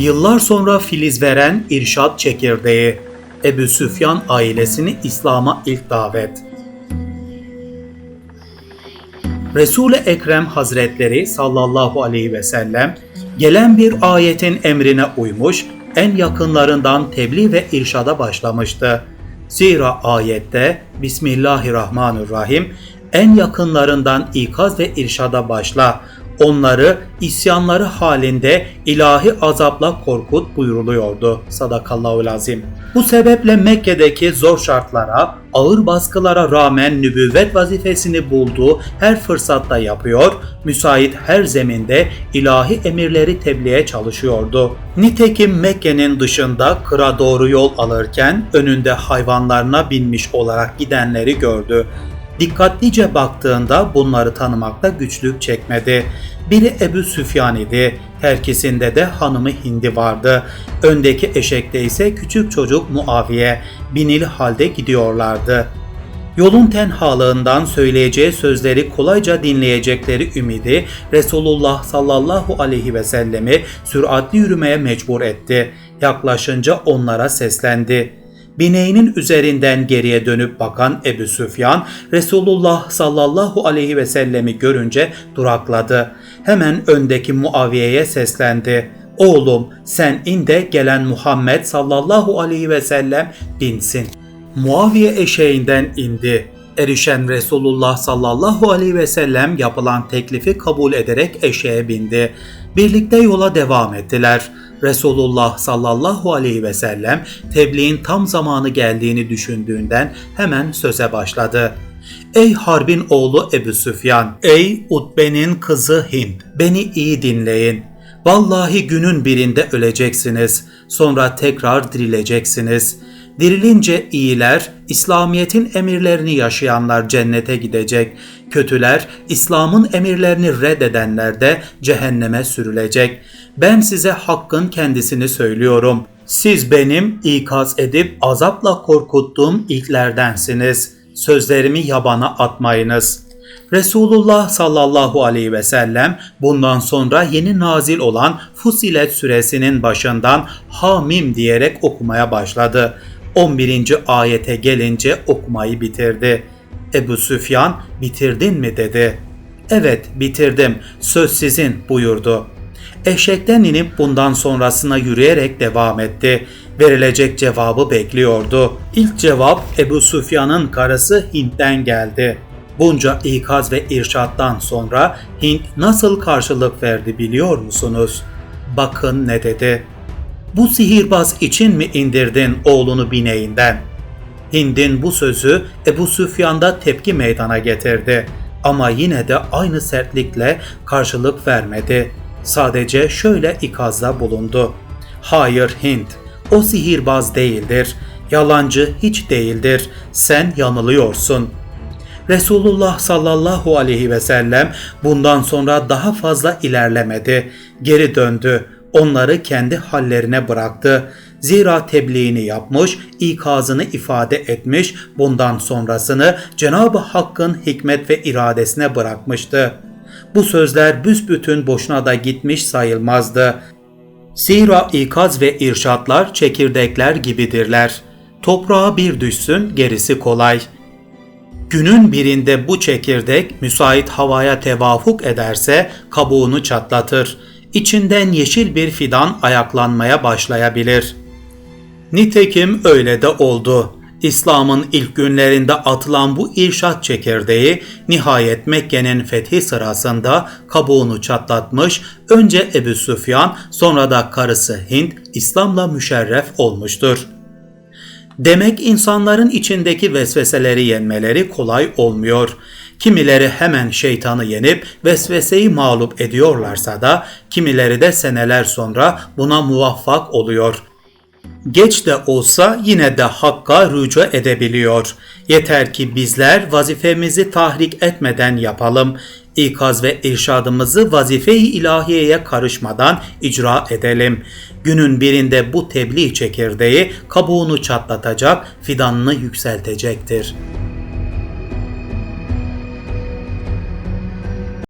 Yıllar sonra filiz veren irşat çekirdeği. Ebu Süfyan ailesini İslam'a ilk davet. Resul-i Ekrem Hazretleri sallallahu aleyhi ve sellem gelen bir ayetin emrine uymuş, en yakınlarından tebliğ ve irşada başlamıştı. Zira ayette Bismillahirrahmanirrahim en yakınlarından ikaz ve irşada başla. Onları isyanları halinde ilahi azapla korkut buyuruluyordu. Sadakallahu lazim. Bu sebeple Mekke'deki zor şartlara, ağır baskılara rağmen nübüvvet vazifesini bulduğu her fırsatta yapıyor, müsait her zeminde ilahi emirleri tebliğe çalışıyordu. Nitekim Mekke'nin dışında kıra doğru yol alırken önünde hayvanlarına binmiş olarak gidenleri gördü. Dikkatlice baktığında bunları tanımakta güçlük çekmedi. Biri Ebu Süfyan idi, herkesinde de hanımı Hindi vardı. Öndeki eşekte ise küçük çocuk Muaviye, binili halde gidiyorlardı. Yolun tenhalığından söyleyeceği sözleri kolayca dinleyecekleri ümidi Resulullah sallallahu aleyhi ve sellemi süratli yürümeye mecbur etti. Yaklaşınca onlara seslendi bineğinin üzerinden geriye dönüp bakan Ebu Süfyan, Resulullah sallallahu aleyhi ve sellemi görünce durakladı. Hemen öndeki Muaviye'ye seslendi. Oğlum sen in de gelen Muhammed sallallahu aleyhi ve sellem binsin. Muaviye eşeğinden indi. Erişen Resulullah sallallahu aleyhi ve sellem yapılan teklifi kabul ederek eşeğe bindi. Birlikte yola devam ettiler. Resulullah sallallahu aleyhi ve sellem tebliğin tam zamanı geldiğini düşündüğünden hemen söze başladı. Ey Harbin oğlu Ebu Süfyan, ey Utbe'nin kızı Hind, beni iyi dinleyin. Vallahi günün birinde öleceksiniz, sonra tekrar dirileceksiniz. Dirilince iyiler, İslamiyet'in emirlerini yaşayanlar cennete gidecek. Kötüler, İslam'ın emirlerini reddedenler de cehenneme sürülecek. Ben size hakkın kendisini söylüyorum. Siz benim ikaz edip azapla korkuttuğum ilklerdensiniz. Sözlerimi yabana atmayınız.'' Resulullah sallallahu aleyhi ve sellem bundan sonra yeni nazil olan Fusilet suresinin başından Hamim diyerek okumaya başladı. 11. ayete gelince okumayı bitirdi. Ebu Süfyan bitirdin mi dedi. Evet bitirdim söz sizin buyurdu. Eşekten inip bundan sonrasına yürüyerek devam etti. Verilecek cevabı bekliyordu. İlk cevap Ebu Süfyan'ın karısı Hint'ten geldi. Bunca ikaz ve irşattan sonra Hint nasıl karşılık verdi biliyor musunuz? Bakın ne dedi. Bu sihirbaz için mi indirdin oğlunu bineğinden? Hind'in bu sözü Ebu Süfyan'da tepki meydana getirdi. Ama yine de aynı sertlikle karşılık vermedi. Sadece şöyle ikazda bulundu. Hayır Hint, o sihirbaz değildir. Yalancı hiç değildir. Sen yanılıyorsun. Resulullah sallallahu aleyhi ve sellem bundan sonra daha fazla ilerlemedi. Geri döndü onları kendi hallerine bıraktı. Zira tebliğini yapmış, ikazını ifade etmiş, bundan sonrasını Cenab-ı Hakk'ın hikmet ve iradesine bırakmıştı. Bu sözler büsbütün boşuna da gitmiş sayılmazdı. Zira ikaz ve irşatlar çekirdekler gibidirler. Toprağa bir düşsün gerisi kolay. Günün birinde bu çekirdek müsait havaya tevafuk ederse kabuğunu çatlatır.'' İçinden yeşil bir fidan ayaklanmaya başlayabilir. Nitekim öyle de oldu. İslam'ın ilk günlerinde atılan bu irşat çekirdeği nihayet Mekke'nin fethi sırasında kabuğunu çatlatmış, önce Ebu Süfyan sonra da karısı Hind İslam'la müşerref olmuştur. Demek insanların içindeki vesveseleri yenmeleri kolay olmuyor. Kimileri hemen şeytanı yenip vesveseyi mağlup ediyorlarsa da kimileri de seneler sonra buna muvaffak oluyor. Geç de olsa yine de hakka rücu edebiliyor. Yeter ki bizler vazifemizi tahrik etmeden yapalım. İkaz ve irşadımızı vazife-i ilahiyeye karışmadan icra edelim. Günün birinde bu tebliğ çekirdeği kabuğunu çatlatacak, fidanını yükseltecektir.''